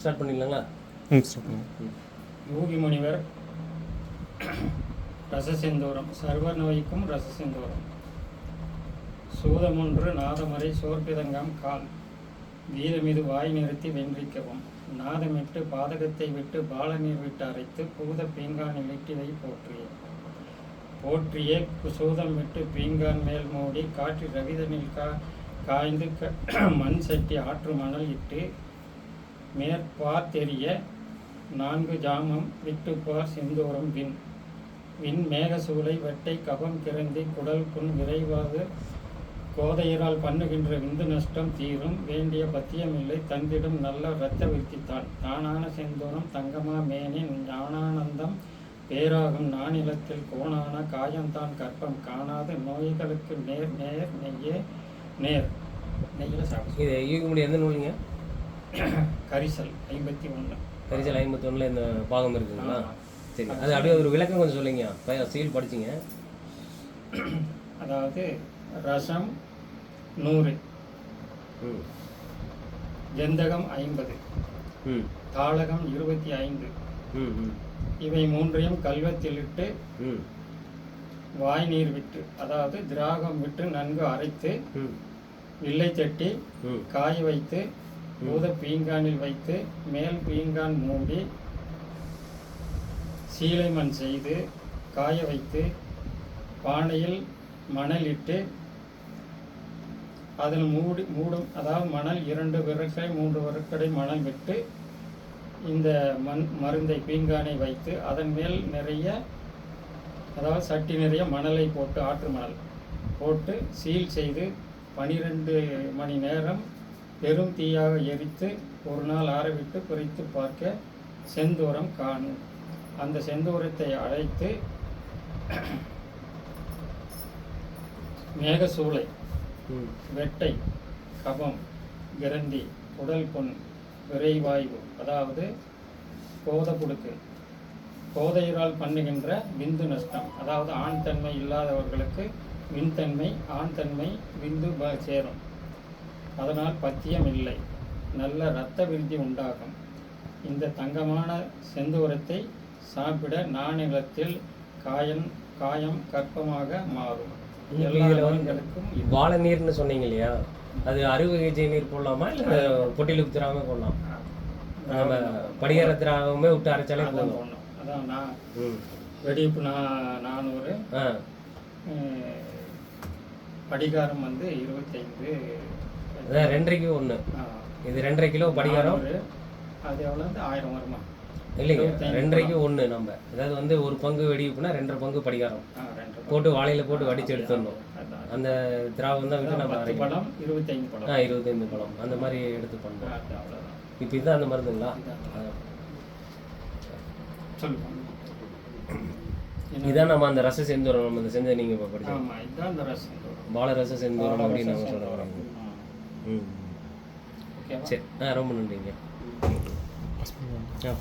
Start பண்ணிடலாங்களா? ம் யோகி முனிவர் ரசசெந்தூரம். Server நோய்க்கும் ரசசெந்தூரம். சூதமொன்று நாதமறை சோர்பிதங்கம் கால். வீதமிது வாய் நிறுத்தி வென்றிக்கவும். நாதமிட்டு பாதகத்தை விட்டு பாலநீர் விட்டு அரைத்து பூத பீங்கான் இலட்டிவை போற்றிய போற்றிய குசூதம் விட்டு பீங்கான் மேல் மூடி காற்று ரவிதனில் கா காய்ந்து க மண் சட்டி ஆற்று மணல் இட்டு மேற்பார் தெரிய நான்கு ஜாமம் விட்டுப்பார் செந்தோறும் விண். விண் மேகசூளை வெட்டை கபம் திறந்தி குடல் புண் விரைவாக கோதையரால் பண்ணுகின்ற விந்து நஷ்டம் தீரும். வேண்டிய பத்தியமில்லை தந்திடும் நல்ல இரத்த விருத்தித்தான். தானான செந்தூரம் தங்கமா மேனி ஞானானந்தம் பேராகும். நானிலத்தில் கோணான காயந்தான் கற்பம். காணாத நோய்களுக்கு நேர் நேர் நெய்யே நேர். நெய்யில் சாப்பிடும் இது எந்த நூலுங்க? கரிசல் ஐம்பத்தி ஒன்று கரிசல் ஐம்பத்தொன்னில் இந்த பாகம் இருக்குங்களா. சரி அது அப்படியே ஒரு விளக்கம் கொஞ்சம் சொல்லுங்க. சீல் படிச்சிங்க. அதாவது ரசம் நூறு. ஜந்தகம் ஐம்பது. தாளகம் இருபத்தி ஐந்து. இவை மூன்றையும் கல்வத்திலிட்டு ம். வாய் நீர் விட்டு அதாவது திராகம் விட்டு நன்கு அரைத்து வில்லை தட்டி காய வைத்து பூத பீங்கானில் வைத்து மேல் பீங்கான் மூடி சீலை மண் செய்து காய வைத்து பானையில் மணலிட்டு அதில் மூடி மூடும் அதாவது மணல் இரண்டு விறக்கை மூன்று விறக்கடை மணல் விட்டு இந்த மண் மருந்தை பீங்கானை வைத்து அதன் மேல் நிறைய அதாவது சட்டி நிறைய மணலை போட்டு ஆற்று மணல் போட்டு சீல் செய்து பனிரெண்டு மணி நேரம் பெரும் தீயாக எரித்து ஒரு நாள் ஆரவிட்டு குறித்து பார்க்க செந்தூரம் காணும் அந்த செந்தூரத்தை அழைத்து மேகசூளை வெட்டை கபம் கிரந்தி உடல் புண் விரைவாய்வு அதாவது கோதப்புடுக்கு கோதையரால் பண்ணுகின்ற விந்து நஷ்டம் அதாவது ஆண் தன்மை இல்லாதவர்களுக்கு விண்தன்மை ஆண் தன்மை விந்து சேரும். அதனால் பத்தியம் இல்லை. நல்ல இரத்த விருத்தி உண்டாகும். இந்த தங்கமான செந்தூரத்தை சாப்பிட நானிலத்தில் காயம் காயம் கற்பமாக மாறும். எல்லா நோய்களுக்கும். வாழை நீர்னு சொன்னீங்க இல்லையா? அது அறுவகை நீர் போடலாமா இல்லை பொட்டிலுக்கு திராம போடலாம்? நம்ம படிகார திராகமே விட்டு அரைச்சாலே போடணும். அதான் நான் வெடிப்பு நான் நானூறு. படிகாரம் வந்து இருபத்தைந்து. அதான் ரெண்டரைக்கு ஒன்று இது ரெண்டரை கிலோ படிகாரம். அது எவ்வளோ ஆயிரம் வருமா? இல்லைங்க ரெண்டரைக்கு ஒன்று நம்ம. அதாவது வந்து ஒரு பங்கு வெடிப்புனா ரெண்டரை பங்கு படிகாரம். போட்டு வாழையில போட்டு வடிச்சு எடுத்துடணும். அந்த திராவம் தான் விட்டு நம்ம பழம் இருபத்தைந்து பழம். ஆ இருபத்தைந்து பழம். அந்த மாதிரி எடுத்து அவ்வளோதான் இப்போ இதுதான் அந்த மருந்துங்களா? இதான். நம்ம அந்த ரச செந்தூரம் நம்ம செஞ்ச நீங்கள் இப்போ படிச்சோம் பால ரச செந்தூரம். அப்படின்னு நம்ம சொல்கிறோம் ம். சரி ஆ ரொம்ப நன்றிங்க ஆ